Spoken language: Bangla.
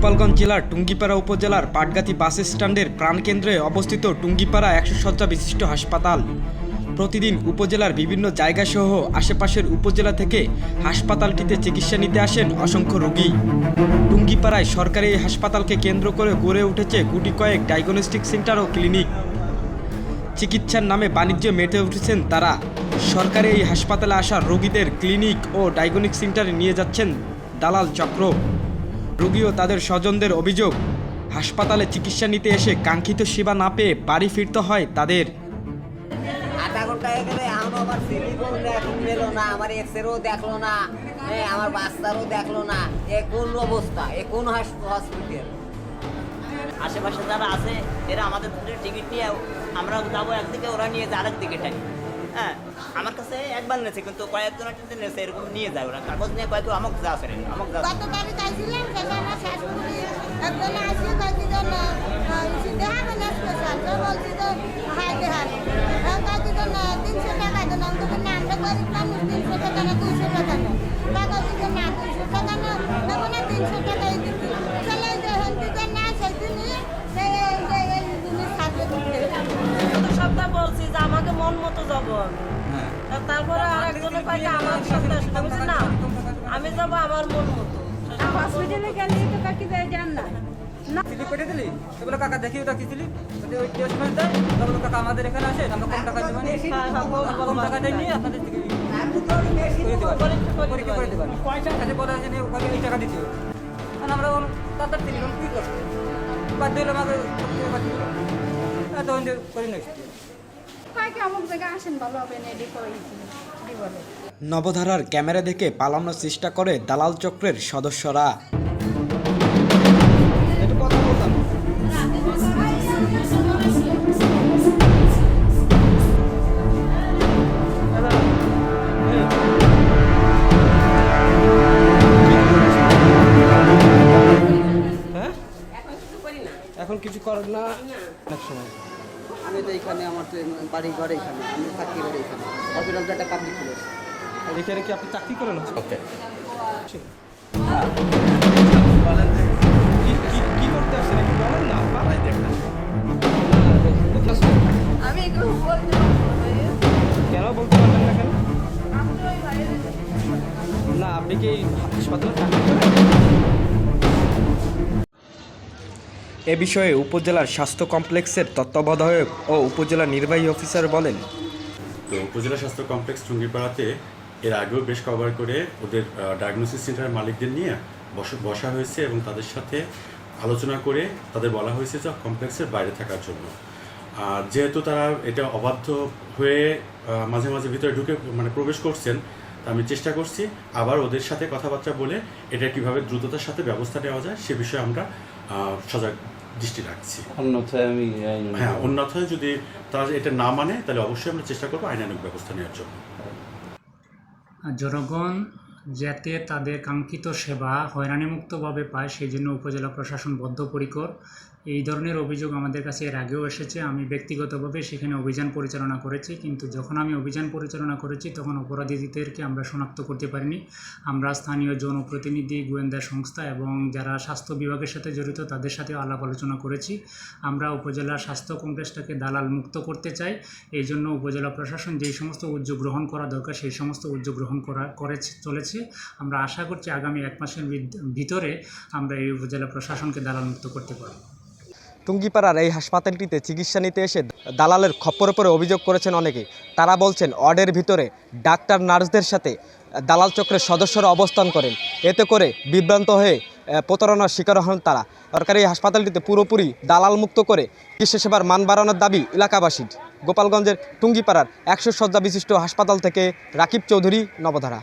গোপালগঞ্জ জেলার টুঙ্গিপাড়া উপজেলার পাটগাতি বাস স্ট্যান্ডের প্রাণকেন্দ্রে অবস্থিত টুঙ্গিপাড়া একশো শয্যা বিশিষ্ট হাসপাতাল। প্রতিদিন উপজেলার বিভিন্ন জায়গাসহ আশেপাশের উপজেলা থেকে হাসপাতালটিতে চিকিৎসা নিতে আসেন অসংখ্য রোগী। টুঙ্গিপাড়ায় সরকারি হাসপাতালকে কেন্দ্র করে গড়ে উঠেছে গুটি কয়েক ডায়াগনস্টিক সেন্টার ও ক্লিনিক। চিকিৎসার নামে বাণিজ্যে মেতে উঠেছেন তারা। সরকারি এই হাসপাতালে আসা রোগীদের ক্লিনিক ও ডায়াগনিক সেন্টারে নিয়ে যাচ্ছেন দালাল চক্র। রোগী ও তাদের স্বজনদের অভিযোগ। হাসপাতালে চিকিৎসা নিতে এসে কাঙ্ক্ষিত সেবা না পেয়ে বাড়ি ফিরতে হয় তাদের। আধা ঘণ্টা হয়ে গেলে আমার নিল না আমার এক্সরেও দেখল না হ্যাঁ আমার বাচ্চারও দেখল না এ কোন অবস্থা এ কোন হসপিটাল আশেপাশে যারা আছে এরা আমাদের টিকিট নিয়ে আমরা যাব একদিকে ওরা নিয়ে যায় আরেক দিকে টানি হ্যাঁ আমার কাছে একবার নিয়েছে কিন্তু কয়েকজনের নিয়েছে এরকম নিয়ে যায় ওরা। কাগজ নিয়ে কয়েক আমাকে যা ফেরেন আমাকে যা একজন আসি কয়েকজন দেখা গেল স্পেশাল তো বলছি তো হাই দেহার কয়েকজন তিনশো টাকা দেন আমি তখন না আমরা গরিব মানুষ তিনশো টাকা না দুইশো টাকা না কাগজ দিতে না দুইশো টাকা না তখন তিনশো টাকাই দিতে চলে যে হেন দিতে না সেই দিনই থাকবে বলছি যে আমাকে মন মতো যাব তা তারপরে আর একজনের পাইতে আমার আসতে না? আমি যাব আমার মন মতো। হসপিটালে গেলে তো কাকি দেয় যান না। স্লিপ কেটে দিলি? বলে কাকা দেখি ওটা কি ওই দেয় তো কাকা আমাদের এখানে আসে আমরা কম টাকা দেবেন কম টাকা দেয় নিয়ে আপনাদের থেকে পরীক্ষা করে দেবেন কাছে বলা আছে ওখানে এই টাকা দিতে কারণ আমরা তাদের থেকে কি করব? বাধ্য হলে আমাকে তখন করি না কয়েকে অমুক জায়গায় আসেন ভালো হবে না এটি করে বলে নবধারার ক্যামেরা দেখে পালানোর চেষ্টা করে দালাল চক্রের সদস্যরা। এখন কিছু করার না? অনেক সময়। আমি তো এখানে আমার বাড়ি ঘর এখানে, আমি থাকি ঘরে এখানে। হসপিটালটা একটা পাবলিক প্লেস এখানে কি আপনি চাকরি করেন ওকে। কি কি- কি করতে আসছেন একটু বলেন না পালাই দেখেন আমি কেন বলতে পারবেন না কেন? না আপনি কি হাসপাতালে চাকরি করেন? এ বিষয়ে উপজেলার স্বাস্থ্য কমপ্লেক্সের তত্ত্বাবধায়ক ও উপজেলা নির্বাহী অফিসার বলেন তো উপজেলা স্বাস্থ্য কমপ্লেক্স টুঙ্গিপাড়াতে এর আগেও বেশ কভার করে ওদের ডায়াগনোসিস সেন্টারের মালিকদের নিয়ে বস বসা হয়েছে এবং তাদের সাথে আলোচনা করে তাদের বলা হয়েছে যে কমপ্লেক্সের বাইরে থাকার জন্য। আর যেহেতু তারা এটা অবাধ্য হয়ে মাঝে মাঝে ভিতরে ঢুকে মানে প্রবেশ করছেন তা আমি চেষ্টা করছি আবার ওদের সাথে কথাবার্তা বলে এটা কীভাবে দ্রুততার সাথে ব্যবস্থা নেওয়া যায় সে বিষয়ে আমরা সজাগ দৃষ্টি রাখছি। অন্যথায় আমি হ্যাঁ অন্যথায় যদি তারা এটা না মানে তাহলে অবশ্যই আমরা চেষ্টা করব আইনানুগ ব্যবস্থা নেওয়ার জন্য। জনগণ যাতে তাদের কাঙ্ক্ষিত সেবা হয়রানিমুক্তভাবে পায় সেই জন্য উপজেলা প্রশাসন বদ্ধপরিকর। এই ধরনের অভিযোগ আমাদের কাছে এর আগেও এসেছে। আমি ব্যক্তিগতভাবে সেখানে অভিযান পরিচালনা করেছি, কিন্তু যখন আমি অভিযান পরিচালনা করেছি, তখন অপরাধীদেরকে আমরা শনাক্ত করতে পারিনি। আমরা স্থানীয় জনপ্রতিনিধি, গোয়েন্দা সংস্থা এবং যারা স্বাস্থ্য বিভাগের সাথে জড়িত, তাদের সাথে আলাপ আলোচনা করেছি। আমরা উপজেলা স্বাস্থ্য কমপ্লেক্সটাকে দালাল মুক্ত করতে চাই। এই জন্য উপজেলা প্রশাসন যেই সমস্ত উদ্যোগ গ্রহণ করা দরকার, সেই সমস্ত উদ্যোগ গ্রহণ করা করে চলেছে। আমরা আশা করছি আগামী এক মাসের ভিতরে আমরা এই উপজেলা প্রশাসনকে দালাল মুক্ত করতে পারব। টুঙ্গিপাড়ার এই হাসপাতালটিতে চিকিৎসা নিতে এসে দালালের খপ্পরে পরে অভিযোগ করেছেন অনেকে তারা বলছেন, ওয়ার্ডের ভিতরে ডাক্তার, নার্সদের সাথে দালাল চক্রের সদস্যরা অবস্থান করেন। এতে করে বিভ্রান্ত হয়ে প্রতারণার শিকার হন তারা। সরকারি এই হাসপাতালটিতে পুরোপুরি দালাল মুক্ত করে চিকিৎসা সেবার মান বাড়ানোর দাবি এলাকাবাসীর। গোপালগঞ্জের টুঙ্গিপাড়ার একশো শয্যা বিশিষ্ট হাসপাতাল থেকে রাকিব চৌধুরী নবধারা।